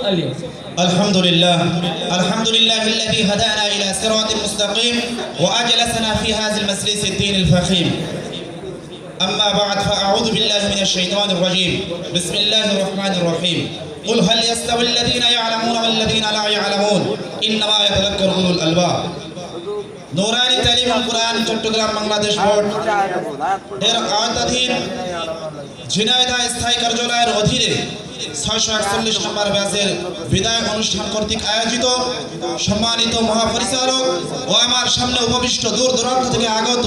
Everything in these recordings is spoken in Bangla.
আলী الحمد لله الحمد لله الذي هدانا إلى صراط مستقيم وأجلسنا في هذا المجلس الدين الفخيم أما بعد فأعوذ بالله من الشيطان الرجيم بسم الله الرحمن الرحيم قل هل يستوي الذين يعلمون والذين لا يعلمون إنما يتذكر أولو الألباب নৌরানি তালিম কোরআন চট্টগ্রাম বাংলাদেশ বোর্ড এর আওতাধীন ঝিনাইদহ স্থায়ী কার্যালয়ের অধীনে ছয়শো একচল্লিশ নম্বর ব্যাচের বিদায় অনুষ্ঠান কর্তৃক আয়োজিত সম্মানিত মহাপরিচালক ও আমার সামনে উপবিষ্ট দূর দূরান্ত থেকে আগত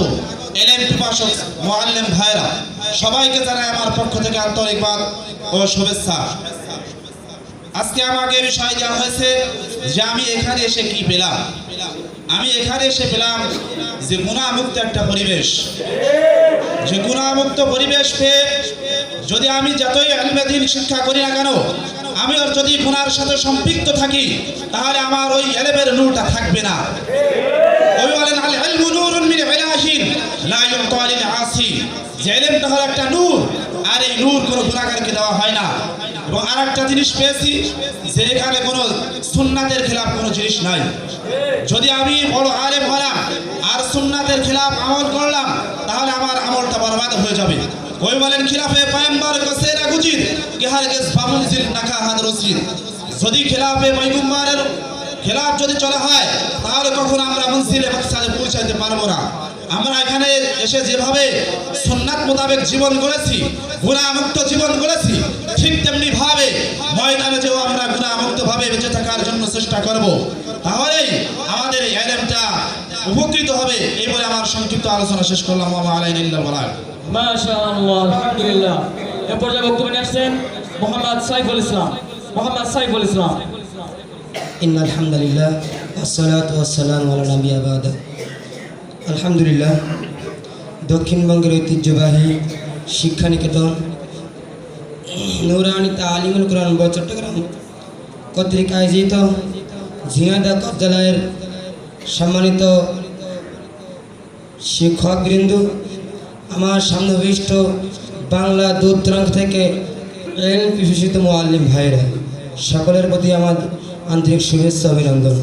সবাইকে জানাই আমার পক্ষ থেকে আন্তরিকবাদ ও শুভেচ্ছা। আজকে আমাকে বিষয় দেওয়া হয়েছে যে আমি এখানে এসে কি পেলাম? আমি এখানে এসে পেলাম যে গুণামুক্ত একটা পরিবেশ। যে গুণামুক্ত পরিবেশ পেয়ে যদি আমি যতই আলমেদিন শিক্ষা করি না কেন, আমি আর যদি গুণার সাথে সম্পৃক্ত থাকি, তাহলে আমার ওই এলেমের নূরটা থাকবে না। বলেন আসি একটা আর এই কোনো দেওয়া হয় না। এবং আরেকটা জিনিস যে এখানে কোনো সুন্নাতের কোনো জিনিস নাই। যদি আমি বড় আলেম হলাম, আর সুন্নাতের খেলাফ আমল করলাম, তাহলে আমার আমলটা বরবাদ হয়ে যাবে। ওই বলেন খিলাফে পায়ম্বার কসেরা গুজির কেহার গেস বামুন জির নাকা রসিদ যদি খেলাফে পয়গম্বরের খেলাফ যদি চলা হয়, তাহলে কখন আমরা মনসিলে মাকসাদে পৌঁছাতে পারব না। আমরা এখানে এসে যেভাবে সুন্নাত মোতাবেক জীবন গড়েছি গুণামুক্ত জীবন গড়েছি, ঠিক তেমনি ভাবে ময়দানে যেও আমরা গুণামুক্ত ভাবে বেঁচে থাকার জন্য চেষ্টা করব। তাহলেই আমাদের এই আইলেমটা উপকৃত হবে, এই বলে আমার সংক্ষিপ্ত আলোচনা শেষ করলাম। মামা আলাইন বলার আলহামদুলিল্লাহ। এ ইন্না আলহামদুলিল্লাহ আলহামদুলিল্লাহ, দক্ষিণবঙ্গের ঐতিহ্যবাহী শিক্ষানিকেতন নৌরানিত আলিমুল কোরআন ব চট্টগ্রাম কর্তৃক আয়োজিত ঝিয়াদা কার্যালয়ের সম্মানিত শিক্ষকবৃন্দ আমার সামনে উপবিষ্ট বাংলা দূর দূরান্ত থেকে এল বিভূষিত মোয়াল্লিম ভাইরা সকলের প্রতি আমার আন্তরিক শুভেচ্ছা, অভিনন্দন।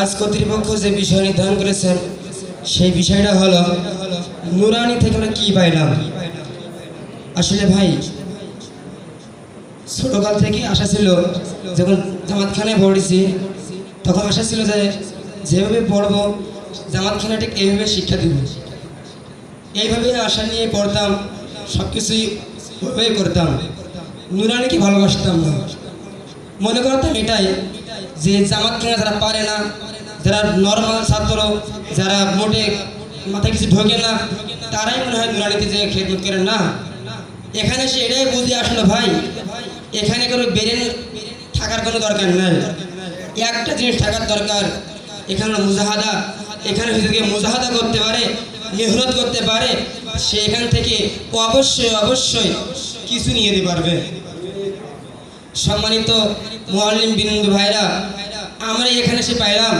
আজ কর্তৃপক্ষ যে বিষয় নির্ধারণ করেছেন, সেই বিষয়টা হলো, নুরানি থেকে আমরা কী পাইলাম? আসলে ভাই, ছোটকাল থেকে আশা ছিল, যখন জামাতখানায় পড়েছি তখন আশা ছিল যে যেভাবে পড়ব জামাতখানা ঠিক এইভাবে শিক্ষা দিব। এইভাবে আশা নিয়ে পড়তাম সব কিছুই ওইভাবে করতাম নুরানিকে ভালোবাসতাম না? মনে করতাম এটাই যে জামাত খানা যারা পারে না, যারা নর্মাল ছাত্র, যারা মোটে মাথায় কিছু ঢোকে না, তারাই মনে হয় নুরানিতে যে খেদমত করেন না, এখানে সে এটাই বুঝে আসলো, ভাই, এখানে কোনো বেরেন থাকার কোনো দরকার নাই। একটা জিনিস থাকার দরকার, এখানে মুজাহাদা। এখানে যদি মুজাহাদা করতে পারে, মেহনত করতে পারে, সে এখান থেকে অবশ্যই অবশ্যই কিছু নিয়ে যেতে পারবে। সম্মানিত মোয়াল্লিম বিন্দু ভাইরা, আমরা এখানে এসে পাইলাম,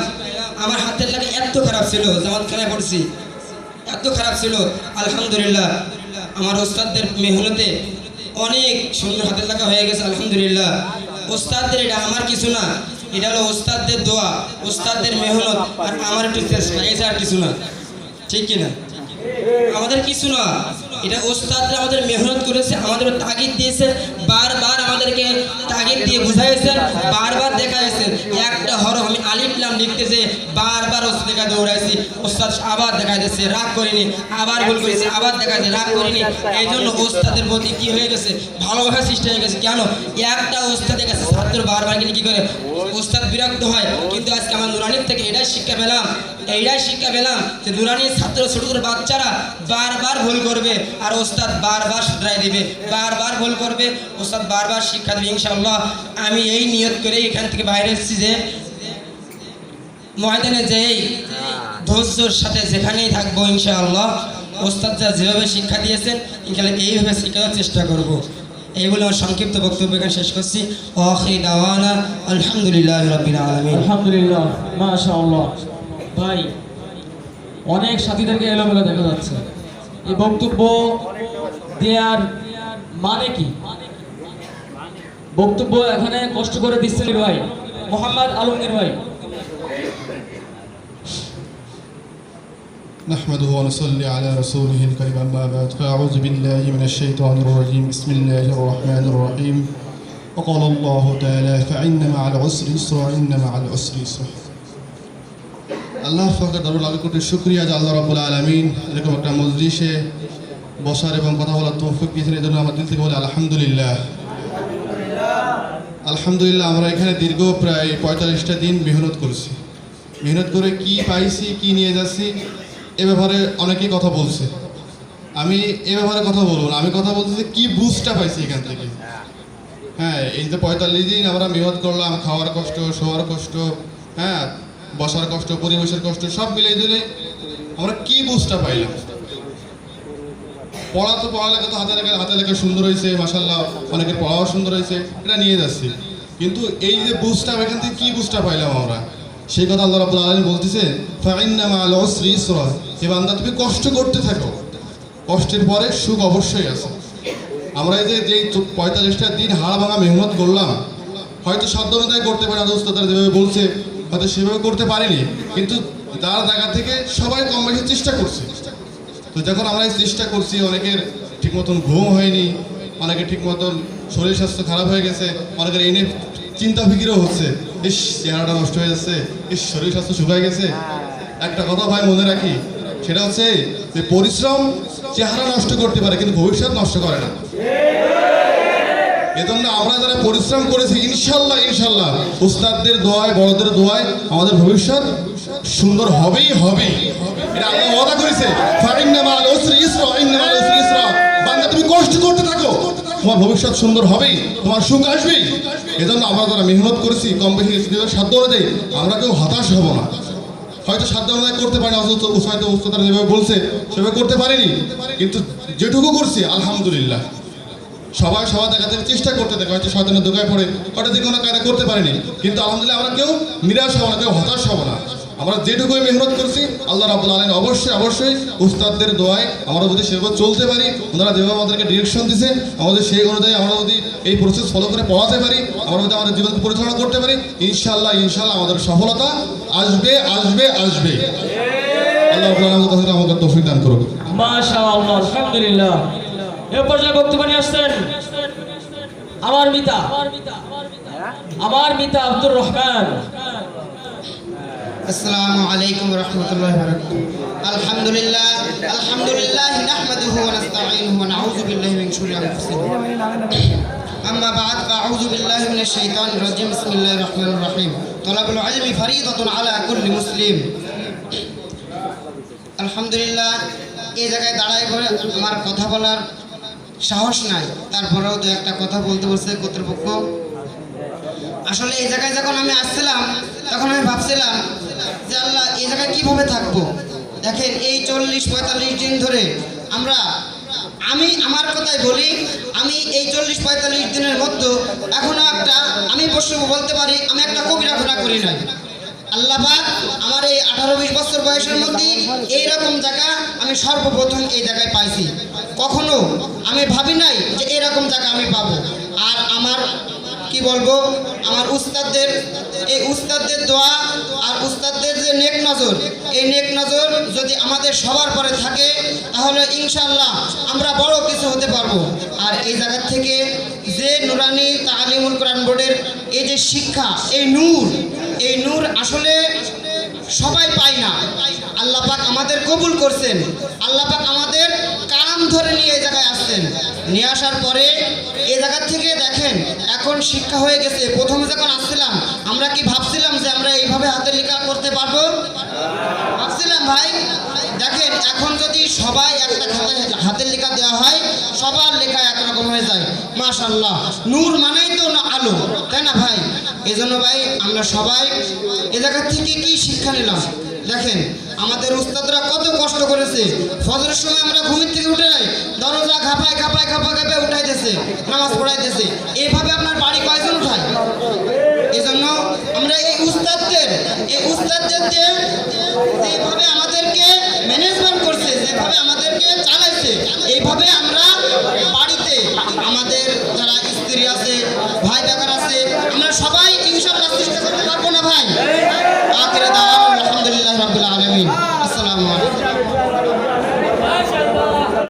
আমার হাতের লাগা এত খারাপ ছিল জামাত খানায় পড়ছি, এত খারাপ ছিল, আলহামদুলিল্লাহ। আমার ওস্তাদদের মেহনতে অনেক সুন্দর হাতের লাগা হয়ে গেছে, আলহামদুলিল্লাহ। ওস্তাদদের এটা আমার কিছু না এটা হলো ওস্তাদদের দোয়া, ওস্তাদদের মেহনত। আর আমার একটু চেষ্টা এছাড়া কিছু না। ঠিক কিনা? আমাদের কিছু না। এটা ওস্তাদরা আমাদের মেহনত করেছে আমাদের তাগিদ দিয়েছে বারবার আমাদেরকে তাগিদ দিয়ে বুঝাইছেন, বারবার দেখাইছেন। একটা হরফ আমি আলিফলাম লিখতে যে বারবার ওস্তাদ দেখা দৌড়াইছি, ওস্তাদ আবার দেখা যাচ্ছে রাগ করিনি, আবার ভুল করেছি, আবার দেখা যাচ্ছে রাগ করিনি। এই জন্য ওস্তাদের প্রতি কি হয়ে গেছে? ভালোবাসা সৃষ্টি হয়ে গেছে। কেন? একটা ওস্তাদের কাছে ছাত্র বারবার গেলে কি করে? ওস্তাদ বিরক্ত হয়। কিন্তু আজকে আমার নুরানির থেকে এটাই শিক্ষা পেলাম, এইটাই শিক্ষা পেলাম যে নুরানির ছাত্র ছোট ছোট বাচ্চারা বারবার ভুল করবে। আর ওস্তাদ বারবার শুধরাই দিবে, বারবার ভুল করবে। ওস্তাদ বারবার শিক্ষা দেবে, ইনশাআল্লাহ। আমি এই নিয়ত করে এখান থেকে বাইরে এসেছি যে, ময়দানে যেই ধৈর্যর সাথে যেখানেই থাকব, ইনশাআল্লাহ ওস্তাদরা যেভাবে শিক্ষা দিয়েছেন, ইনশাআল্লাহ এইভাবে শেখানোর চেষ্টা করব। এইগুলো আমার সংক্ষিপ্ত বক্তব্য এখানে শেষ করছি। আলহামদুলিল্লাহ আলমিন। আলহামদুলিল্লাহ, মাশাআল্লাহ। ভাই, অনেক সাথীদেরকে এলোমেলো দেখা যাচ্ছে। এই বক্তব্য দেওয়ার মানে কি বক্তব্য এখানে কষ্ট করে দিচ্ছেন ভাই মোহাম্মদ আলমগীর ভাই نحمده ونصلي على رسوله الكريم أما بعد فأعوذ بالله من الشيطان الرجيم بسم الله الرحمن الرحيم وقال الله تعالى فإن مع العسر يسرا إن مع العسر يسرا আল্লাহ ফাকর দারুল আলী কোটি শুক্রিয়া যে আল্লাহ রাবুল আলমিন। এরকম একটা মজলিসে বসার এবং কথা বলার তৌফিক দিয়েছেন এই জন্য আমার দিল থেকে বলে আলহামদুলিল্লাহ। আলহামদুলিল্লাহ, আমরা এখানে দীর্ঘ প্রায় পঁয়তাল্লিশটা দিন মেহনত করছি। মেহনত করে কি পাইছি, কি নিয়ে যাচ্ছি, এ ব্যাপারে অনেকেই কথা বলছে। আমি এ ব্যাপারে কথা বলব আমি কথা বলছি যে কি বুঝটা পাইছি এখান থেকে। হ্যাঁ এই যে পঁয়তাল্লিশ দিন আমরা মেহনত করলাম, খাওয়ার কষ্ট, শোয়ার কষ্ট হ্যাঁ বসার কষ্ট, পরিবেশের কষ্ট, সব মিলিয়ে দিলে আমরা কি বুঝটা পাইলাম? পড়া তো পড়ালেখা তো হাতে লেখা হাতে লেখা সুন্দর হয়েছে মাসাল্লাহ অনেকের পড়াও সুন্দর হয়েছে, এটা নিয়ে যাচ্ছি। কিন্তু এই যে বুঝটা, এখান থেকে কি বুঝটা পাইলাম আমরা? সেই কথা আল্লাহ রাবুল আলম বলতেছে বান্দা, তুমি কষ্ট করতে থাকো। কষ্টের পরে সুখ অবশ্যই আছে। আমরা এই যে যেই পঁয়তাল্লিশটা দিন হাড় ভাঙা মেহনত করলাম, হয়তো সাধ্য করতে পারে আদৌ যেভাবে বলছে। হয়তো সেভাবে করতে পারিনি, কিন্তু তার জায়গা থেকে সবাই কম বেশি চেষ্টা করছে। তো যখন আমরা চেষ্টা করছি, অনেকের ঠিক মতন ঘুম হয়নি, অনেকের ঠিক মতন শরীর স্বাস্থ্য খারাপ হয়ে গেছে, অনেকের এনে চিন্তা ফিকিরও হচ্ছে, ইস, চেহারাটা নষ্ট হয়ে যাচ্ছে, ইস, শরীর স্বাস্থ্য শুকায় গেছে। একটা কথা ভাই মনে রাখি, সেটা হচ্ছে যে পরিশ্রম চেহারা নষ্ট করতে পারে, কিন্তু ভবিষ্যৎ নষ্ট করে না। এজন্য আমরা যারা পরিশ্রম করেছি, ইনশাল্লাহ ইনশাল্লাহ। উস্তাদদের দোয়ায়, বড়দের দোয়ায় আমাদের ভবিষ্যৎ সুন্দর হবেই হবে। এটা তুমি কষ্ট করতে থাকো। তোমার ভবিষ্যৎ সুন্দর হবেই। তোমার সুখ আসবেই। এজন্য আমরা যারা মেহনত করেছি, কম বেশি সাধ্য অনুযায়ী আমরা কেউ হতাশ হব না। হয়তো সাধ্য অনুযায়ী করতে পারি অথচ হয়তো উস্তাদরা যেভাবে বলছে, সেভাবে করতে পারিনি। কিন্তু যেটুকু করছি, আলহামদুলিল্লাহ। সবাই সবাই দেখাতে চেষ্টা করতে থাকে, হয়তো শয়তানের দোকায় পড়ে। হয়তো যে কোনো কায়দা করতে পারিনি। কিন্তু আলহামদুলিল্লাহ আমরা কেউ নিরাশ হব না, কেউ হতাশ হব না। আমরা যেটুকুই মেহনত করছি, আল্লাহ রাবুল আলম অবশ্যই অবশ্যই উস্তাদদের দোয়ায় আমরা যদি সেভাবে চলতে পারি, ওনারা যেভাবে আমাদেরকে ডিরেকশন দিছে আমাদের সেই অনুযায়ী আমরা যদি এই প্রসেস ফলো করে পড়াতে পারি, আমরা যদি আমাদের জীবনকে পরিচালনা করতে পারি ইনশাল্লাহ ইনশাল্লাহ আমাদের সফলতা আসবে আসবে আসবে। আল্লাহ আমাকে তৌফিক দান করুক। মাশাআল্লাহ, আলহামদুলিল্লাহ। এ পর্যায়ে বক্তব্য নিয়ে আসছেন আমার মিতা আমার মিতা আব্দুর রহমান আসসালামু আলাইকুম রহমতুল্লাহ আলহামদুলিল্লাহ আলহামদুলিল্লাহ নাহমাদুহু ওয়া নাস্তাঈনুহু ওয়া নাউযু বিল্লাহি মিন শুরুরি আনফুসিনা أما بعد فأعوذ بالله من الشيطان الرجيم بسم الله الرحمن الرحيم طلب العلم فريضة على كل مسلم আলহামদুলিল্লাহ এই জায়গায় দাঁড়ায় করে আমার কথা বলার সাহস নাই। তারপরেও দু একটা কথা বলতে বলছে কর্তৃপক্ষ। আসলে এই জায়গায় যখন আমি আসছিলাম, তখন আমি ভাবছিলাম যে আল্লাহ, এই জায়গায় কীভাবে থাকব? দেখেন, এই চল্লিশ, পঁয়তাল্লিশ দিন ধরে আমরা, আমি আমার কথাই বলি, আমি এই চল্লিশ, পঁয়তাল্লিশ দিনের মধ্যে এখনও একটা, আমি বসে বলতে পারি, আমি একটা কবিরা ঘোরা করি নাই। আল্লাহ পাক আমার এই আঠারো, বিশ বছর বয়সের মধ্যে এইরকম জায়গা আমি সর্বপ্রথম এই জায়গায় পাইছি। কখনো আমি ভাবি নাই যে এরকম জায়গা আমি পাবো। আর আমার, কি বলব, আমার উস্তাদদের, এই উস্তাদদের দোয়া আর উস্তাদদের যে নেক নজর, এই নেক নজর যদি আমাদের সবার পরে থাকে, তাহলে ইনশাল্লাহ আমরা বড় কিছু হতে পারব। আর এই জায়গা থেকে যে নুরানি তালিমুল কোরআন বোর্ডের এই যে শিক্ষা, এই নূর এই নূর আসলে সবাই পায় না। আল্লাহ পাক আমাদের কবুল করছেন। আল্লাহ পাক আমাদের কান ধরে নিয়ে এই জায়গায় আসছেন। নিয়ে আসার পরে এই জায়গা থেকে দেখেন, এখন শিক্ষা হয়ে গেছে। প্রথমে যখন আসছিলাম, আমরা কি ভাবছিলাম যে আমরা এইভাবে হাতে লেখা করতে পারব? ভাবছিলাম, ভাই, দেখেন, এখন যদি সবাই একটা খাতায় হাতের লেখা দেওয়া হয়, সবার লেখা একরকম হয়ে যায়। মাশাল্লাহ নূর মানেই তো না আলো, তাই না ভাই? এজন্য ভাই, আমরা সবাই এ জায়গা থেকে কি শিক্ষা নিলাম? দেখেন, আমাদের উস্তাদরা কত কষ্ট করেছে। ফজরের সময় আমরা ঘুমের থেকে উঠে নাই, দরজা খাপায় খাপায় খাপা খাপায় উঠাইতেছে, নামাজ পড়াইতেছে। এইভাবে আপনার বাড়ি কয়জন উঠায়? এজন্য আমরা এই উস্তাদদের এই উস্তাদদের যে